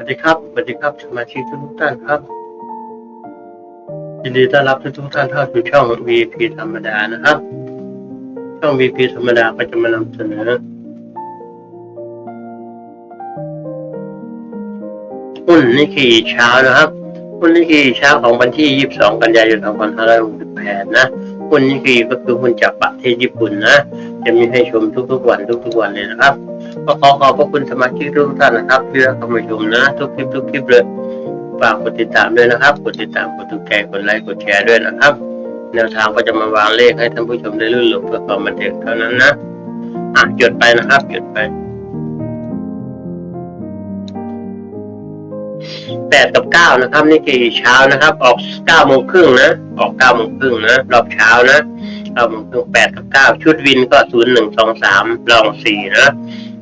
สวัสดีครับสวัสดีครับสมาชิกทุกท่านครับยินดีต้อนรับทุกท่านเข้าสู่ช่อง VP ธรรมดานะครับ ช่อง VP ธรรมดาก็จะมานำเสนอหุ้นนิกเกิเช้านะครับหุ้นนิกเกิเช้าของวันที่ 22 กันยายน 2568 นะหุ้นนิกเกิก็คือหุ้นจากประเทศญี่ปุ่นนะ จะมีให้ชมทุกๆวันทุกๆวันเลยนะครับก็ขอขอบพระคุณสมาชิกทุกท่านนะครับที่รับเข้ามาชมนะ ทุกคลิปทุกคลิปเลยฝากกดติดตามด้วยนะครับ กดติดตามกดถูกใจกดไลค์กดแชร์ด้วยนะครับ แนวทางก็จะมาวางเลขให้ท่านผู้ชมได้ลื่นหลงเพื่อความบันเทิงเท่านั้นนะอะจดไปนะครับจดไปแปดกับเก้านะครับ นี่คือเช้านะครับ ออกเก้าโมงครึ่งนะ ออกเก้าโมงครึ่งนะรอบเช้านะ เก้าโมงครึ่งแปดกับเก้าชุดวินก็ศูนย์หนึ่งสองสามลองสี่นะ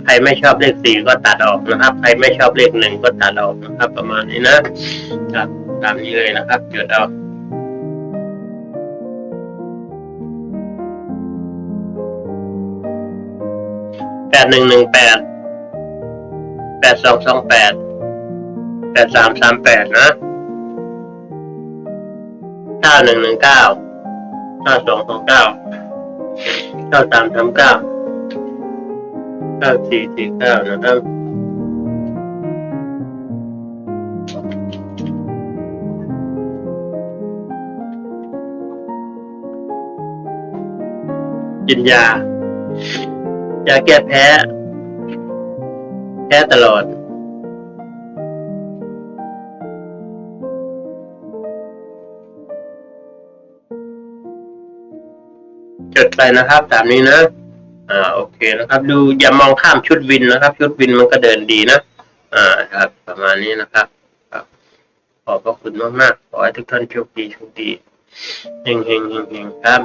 ใครไม่ชอบเลขสี่ก็ตัดออกนะครับ ใครไม่ชอบเลขหนึ่งก็ตัดออกนะครับ ประมาณนี้นะครับตามนี้เลยนะครับจดเอาแปดหนึ่งหนึ่งแปดแปดสองสองแปดแปดสามสามแปดนะเก้าหนึ่งหนึ่งเก้า เก้าสองสองเก้าเก้าสามสามเก้าเก้าสี่สี่เก้านะครับกินยายาแก้แพ้ แพ้ตลอด จดไปนะครับ ตามนี้นะ อ่า โอเคนะครับ ดูอย่ามองข้ามชุดวินนะครับ ชุดวินมันก็เดินดีนะ อ่า ครับ ประมาณนี้นะครับครับ ขอบพระคุณมากมากๆขอให้ทุกท่านโชคดีโชคดีเฮงเฮงเฮงเฮงครับ